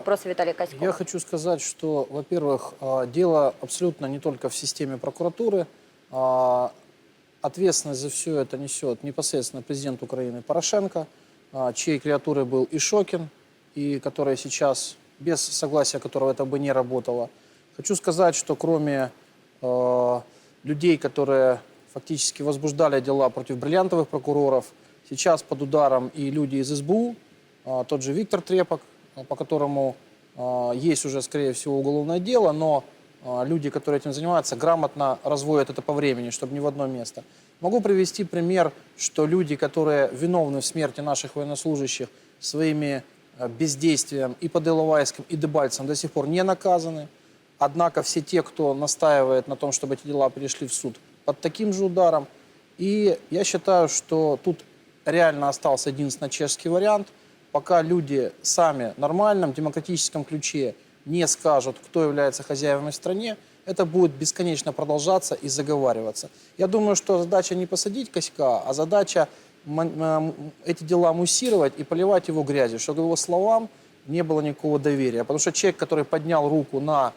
Вопрос Виталий Коськов. Я хочу сказать, что, во-первых, а, дело абсолютно не только в системе прокуратуры. А, Ответственность за все это несет непосредственно президент Украины Порошенко, а, чьей креатурой был и Шокин, и которая сейчас, без согласия которого это бы не работало. Хочу сказать, что кроме людей, которые фактически возбуждали дела против бриллиантовых прокуроров, сейчас под ударом и люди из СБУ, тот же Виктор Трепок, по которому а, есть уже, скорее всего, уголовное дело, но а, люди, которые этим занимаются, грамотно разводят это по времени, чтобы не в одно место. Могу привести пример, что люди, которые виновны в смерти наших военнослужащих своими бездействием и под Иловайском, и Дебальцем до сих пор не наказаны. Однако все те, кто настаивает на том, чтобы эти дела перешли в суд, под таким же ударом. И я считаю, что тут реально остался единственно чешский вариант. Пока люди сами в нормальном демократическом ключе не скажут, кто является хозяевами в стране, это будет бесконечно продолжаться и заговариваться. Я думаю, что задача не посадить Коська, а задача м- эти дела муссировать и поливать его грязью, чтобы его словам не было никакого доверия. Потому что человек, который поднял руку на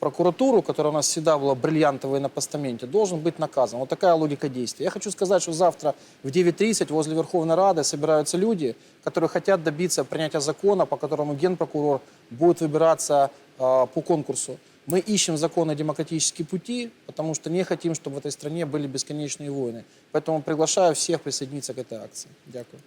прокуратуру, которая у нас всегда была бриллиантовой на постаменте, должен быть наказан. Вот такая логика действия. Я хочу сказать, что завтра в 9.30 возле Верховной Рады собираются люди, которые хотят добиться принятия закона, по которому генпрокурор будет выбираться э, по конкурсу. Мы ищем законы демократические пути, потому что не хотим, чтобы в этой стране были бесконечные войны. Поэтому приглашаю всех присоединиться к этой акции. Дякую.